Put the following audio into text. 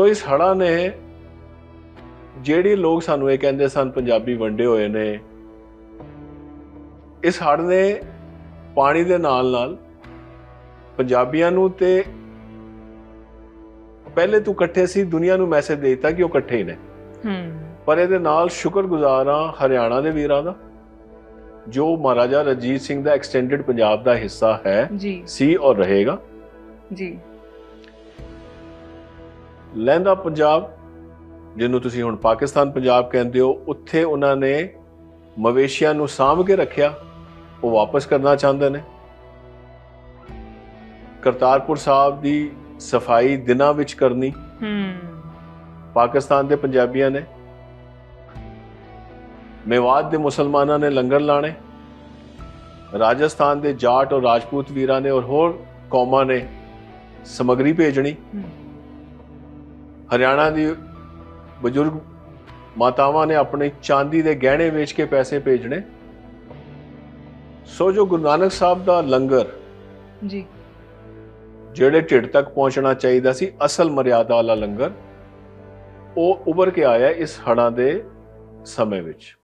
ਸੋ ਇਸ ਹੜ੍ਹਾਂ ਨੇ ਜਿਹੜੀ ਲੋਕ ਸਾਨੂੰ ਇਹ ਕਹਿੰਦੇ ਸਨ ਪੰਜਾਬੀ ਵੰਡੇ ਹੋਏ ਨੇ ਇਸ ਹੜ੍ਹ ਨੇ ਪਾਣੀ ਦੇ ਨਾਲ ਨਾਲ ਪੰਜਾਬੀਆਂ ਨੂੰ ਤੇ ਪਹਿਲੇ ਤੋਂ ਇਕੱਠੇ ਸੀ ਦੁਨੀਆ ਨੂੰ ਮੈਸੇਜ ਦੇ ਦਿੱਤਾ ਕਿ ਉਹ ਇਕੱਠੇ ਹੀ ਨੇ। ਹੂੰ। ਪਰ ਇਹਦੇ ਨਾਲ ਸ਼ੁਕਰਗੁਜ਼ਾਰ ਹਾਂ ਹਰਿਆਣਾ ਦੇ ਵੀਰਾਂ ਦਾ ਜੋ ਮਹਾਰਾਜਾ ਰਣਜੀਤ ਸਿੰਘ ਦਾ ਐਕਸਟੈਂਡਡ ਪੰਜਾਬ ਦਾ ਹਿੱਸਾ ਹੈ ਸੀ ਔਰ ਰਹੇਗਾ। ਜੀ। ਲਹਿੰਦਾ ਪੰਜਾਬ ਜਿਹਨੂੰ ਤੁਸੀਂ ਹੁਣ ਪਾਕਿਸਤਾਨ ਪੰਜਾਬ ਕਹਿੰਦੇ ਹੋ ਉੱਥੇ ਉਹਨਾਂ ਨੇ ਮਵੇਸ਼ੀਆਂ ਨੂੰ ਸਾਂਭ ਕੇ ਰੱਖਿਆ ਉਹ ਵਾਪਸ ਕਰਨਾ ਚਾਹੁੰਦੇ ਨੇ। ਕਰਤਾਰਪੁਰ ਸਾਹਿਬ ਦੀ ਸਫ਼ਾਈ ਦਿਨਾਂ ਵਿੱਚ ਕਰਨੀ ਹੂੰ। ਪਾਕਿਸਤਾਨ ਦੇ ਪੰਜਾਬੀਆਂ ਨੇ। ਮੇਵਾਤ ਦੇ ਮੁਸਲਮਾਨਾਂ ਨੇ ਲੰਗਰ ਲਾਣੇ ਰਾਜਸਥਾਨ ਦੇ ਜਾਟ ਔਰ ਰਾਜਪੂਤ ਵੀਰਾਂ ਨੇ ਔਰ ਹੋਰ ਕੌਮਾਂ ਨੇ ਸਮਗਰੀ ਭੇਜਣੀ। ਹੂੰ। ਹਰਿਆਣਾ ਦੀ ਬਜ਼ੁਰਗ ਮਾਤਾਵਾਂ ਨੇ ਆਪਣੀ ਚਾਂਦੀ ਦੇ ਗਹਿਣੇ ਵੇਚ ਕੇ ਪੈਸੇ ਭੇਜਣੇ। ਸੋ ਜੋ ਗੁਰੂ ਨਾਨਕ ਸਾਹਿਬ ਦਾ ਲੰਗਰ ਜੀ। ਜਿਹੜੇ ਢਿੱਡ ਤੱਕ ਪਹੁੰਚਣਾ ਚਾਹੀਦਾ ਸੀ ਅਸਲ ਮਰਿਆਦਾ ਵਾਲਾ ਲੰਗਰ ਉਹ ਉੱਭਰ ਕੇ ਆਇਆ ਇਸ ਹੜਾਂ ਦੇ ਸਮੇਂ ਵਿੱਚ।